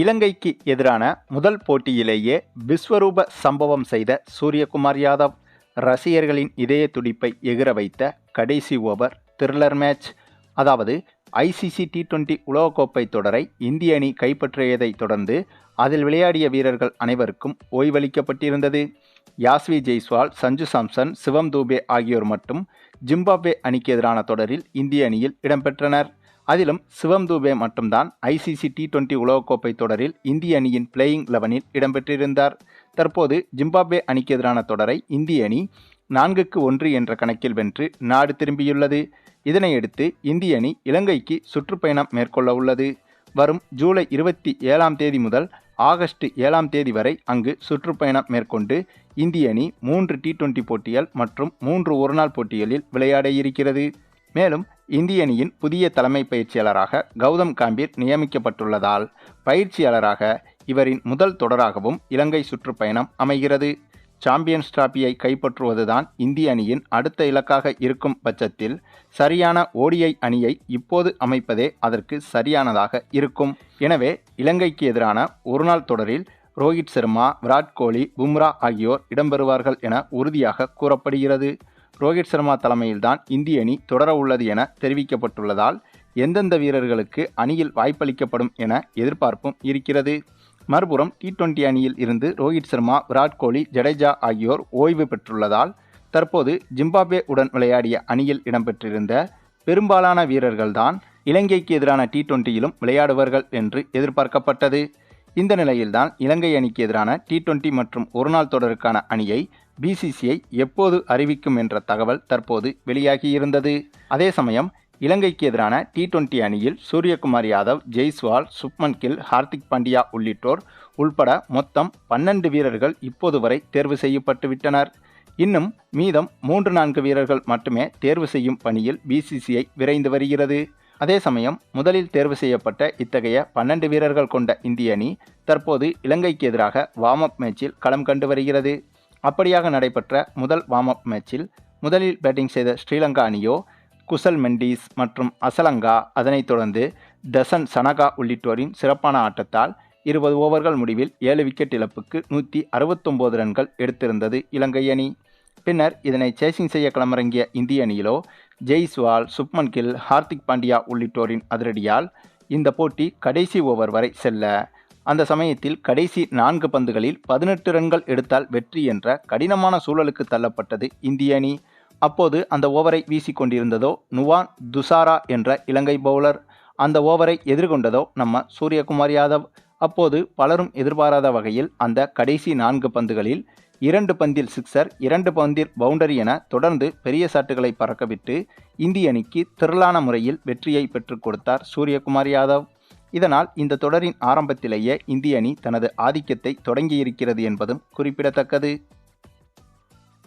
இலங்கைக்கு எதிரான முதல் போட்டியிலேயே விஸ்வரூப சம்பவம் செய்த சூரியகுமார் யாதவ் ரசிகர்களின் இதய துடிப்பை எகிற வைத்த கடைசி ஓவர் த்ரில்லர் மேட்ச். அதாவது ஐசிசி டி டுவெண்டி உலகக்கோப்பை தொடரை இந்திய அணி கைப்பற்றியதைத் தொடர்ந்து அதில் விளையாடிய வீரர்கள் அனைவருக்கும் ஓய்வளிக்கப்பட்டிருந்தது. யாஸ்வி ஜெய்ஸ்வால் சஞ்சு சாம்சன் சிவம் தூபே ஆகியோர் மட்டும் ஜிம்பாப்வே அணிக்கு எதிரான தொடரில் இந்திய அணியில் இடம்பெற்றனர். அதிலும் சிவம் தூபே மட்டும்தான் ஐசிசி டி டுவெண்டி உலகக்கோப்பை தொடரில் இந்திய அணியின் பிளேயிங் லெவனில் இடம்பெற்றிருந்தார். தற்போது ஜிம்பாப்வே அணிக்கு எதிரான தொடரை இந்திய அணி நான்குக்கு ஒன்று என்ற கணக்கில் வென்று நாடு திரும்பியுள்ளது. இதனையடுத்து இந்திய அணி இலங்கைக்கு சுற்றுப்பயணம் மேற்கொள்ள உள்ளது. வரும் ஜூலை இருபத்தி ஏழாம் தேதி முதல் ஆகஸ்ட் ஏழாம் தேதி வரை அங்கு சுற்றுப்பயணம் மேற்கொண்டு இந்திய அணி மூன்று டி டுவெண்டி போட்டிகள் மற்றும் மூன்று ஒருநாள் போட்டிகளில் விளையாட இருக்கிறது மேலும் இந்திய அணியின் புதிய தலைமை பயிற்சியாளராக கௌதம் காம்பீர் நியமிக்கப்பட்டுள்ளதால் பயிற்சியாளராக இவரின் முதல் தொடராகவும் இலங்கை சுற்றுப்பயணம் அமைகிறது. சாம்பியன்ஸ் டிராபியை கைப்பற்றுவதுதான் இந்திய அணியின் அடுத்த இலக்காக இருக்கும் பட்சத்தில் சரியான ஓடிஐ அணியை இப்போது அமைப்பதே அதற்கு சரியானதாக இருக்கும். எனவே இலங்கைக்கு எதிரான ஒருநாள் தொடரில் ரோஹித் சர்மா விராட் கோலி பும்ரா ஆகியோர் இடம்பெறுவார்கள் என உறுதியாக கூறப்படுகிறது. ரோஹித் சர்மா தலைமையில்தான் இந்திய அணி தொடர உள்ளது என தெரிவிக்கப்பட்டுள்ளதால் எந்தெந்த வீரர்களுக்கு அணியில் வாய்ப்பளிக்கப்படும் என எதிர்பார்ப்பும் இருக்கிறது. மறுபுறம் டி டுவெண்டி அணியில் இருந்து ரோஹித் சர்மா விராட் கோலி ஜடேஜா ஆகியோர் ஓய்வு பெற்றுள்ளதால் தற்போது ஜிம்பாப்வே உடன் விளையாடிய அணியில் இடம்பெற்றிருந்த பெரும்பாலான வீரர்கள்தான் இலங்கைக்கு எதிரான டி டுவெண்டியிலும் விளையாடுவார்கள் என்று எதிர்பார்க்கப்பட்டது. இந்த நிலையில்தான் இலங்கை அணிக்கு எதிரான டி டுவெண்ட்டி மற்றும் ஒருநாள் தொடருக்கான அணியை பிசிசிஐ எப்போது அறிவிக்கும் என்ற தகவல் தற்போது வெளியாகியிருந்தது அதே சமயம் இலங்கைக்கு எதிரான டி டுவெண்டி அணியில் சூரியகுமார் யாதவ் ஜெய்ஸ்வால் சுப்மன் கில் ஹார்திக் பாண்டியா உள்ளிட்டோர் உள்பட மொத்தம் பன்னெண்டு வீரர்கள் இப்போது வரை தேர்வு செய்யப்பட்டுவிட்டனர் இன்னும் மீதம் மூன்று நான்கு வீரர்கள் மட்டுமே தேர்வு செய்யும் பணியில் பிசிசிஐ விரைந்து வருகிறது. அதே சமயம் முதலில் தேர்வு செய்யப்பட்ட இத்தகைய பன்னெண்டு வீரர்கள் கொண்ட இந்திய அணி தற்போது இலங்கைக்கு எதிராக வார்ம் அப் மேட்சில் களம் கண்டு வருகிறது. அப்படியாக நடைபெற்ற முதல் வார்ம் அப் மேட்சில் முதலில் பேட்டிங் செய்த ஸ்ரீலங்கா அணியோ குசல் மெண்டீஸ் மற்றும் அசலங்கா அதனைத் தொடர்ந்து தசன் சனகா உள்ளிட்டோரின் சிறப்பான ஆட்டத்தால் இருபது ஓவர்கள் முடிவில் ஏழு விக்கெட் இழப்புக்கு நூற்றி அறுபத்தொம்போது ரன்கள் எடுத்திருந்தது இலங்கை அணி. பின்னர் இதனை சேசிங் செய்ய களமிறங்கிய இந்திய அணியிலோ ஜெய்ஸ்வால் சுப்மன் கில் ஹார்திக் பாண்டியா உள்ளிட்டோரின் அதிரடியால் இந்த போட்டி கடைசி ஓவர் வரை செல்ல அந்த சமயத்தில் கடைசி நான்கு பந்துகளில் பதினெட்டு ரன்கள் எடுத்தால் வெற்றி என்ற கடினமான சூழலுக்கு தள்ளப்பட்டது இந்திய அணி. அப்போது அந்த ஓவரை வீசிக்கொண்டிருந்ததோ நுவான் துசாரா என்ற இலங்கை பவுலர். அந்த ஓவரை எதிர்கொண்டதோ நம்ம சூரியகுமார் யாதவ். அப்போது பலரும் எதிர்பாராத வகையில் அந்த கடைசி நான்கு பந்துகளில் இரண்டு பந்தில் சிக்சர் இரண்டு பந்தில் பவுண்டரி என தொடர்ந்து பெரிய சாட்டுகளை பறக்கவிட்டு இந்திய அணிக்கு திரளான முறையில் வெற்றியை பெற்றுக் கொடுத்தார் சூரியகுமார் யாதவ். இதனால் இந்த தொடரின் ஆரம்பத்திலேயே இந்திய அணி தனது ஆதிக்கத்தை தொடங்கியிருக்கிறது என்பதும் குறிப்பிடத்தக்கது.